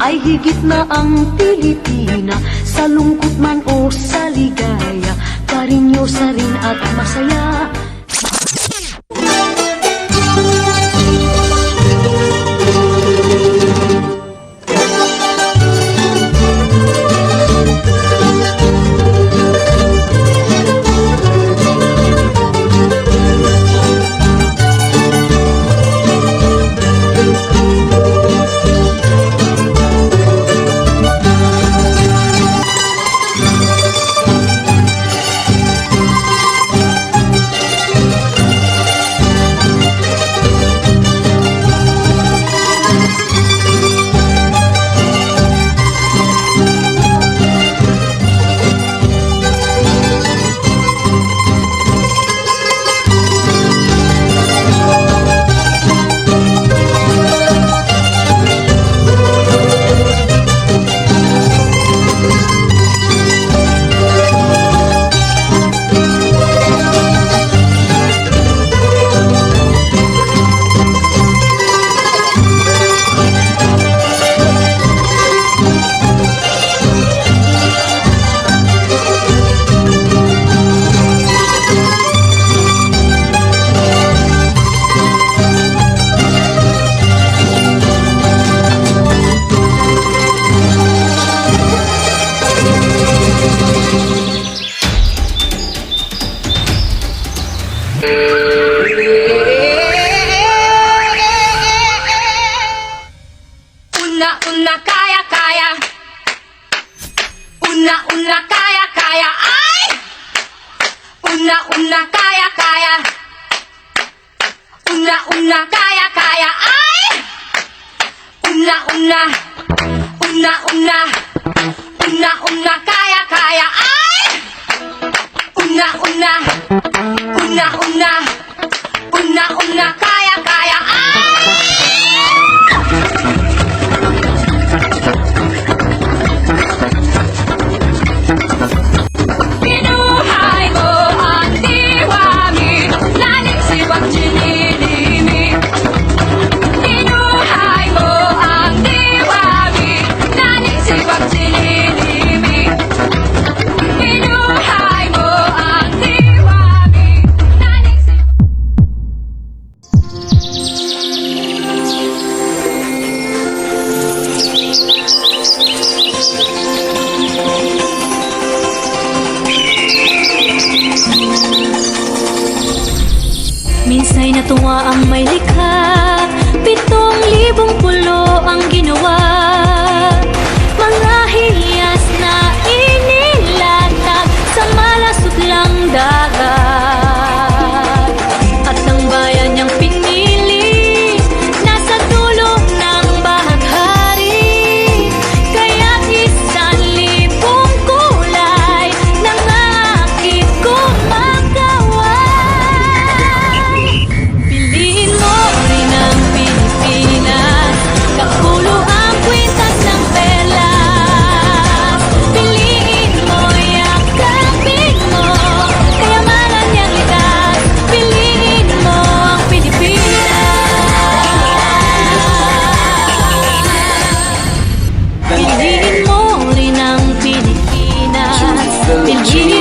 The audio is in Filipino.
ay higit na ang Pilipina Sa lungkot man o sa ligaya Karinyosa rin at masaya Una, kaya, kaya. Una, una, kaya, kaya. Ay! Una, una. Una, una. Una, una, kaya, kaya. Ay! Una, una. Una, una. Una, una, kaya. Natuwa ang may likha. Pitong libong pulo ang ginawa Piliin mo rin ang Pilipinas. Piliin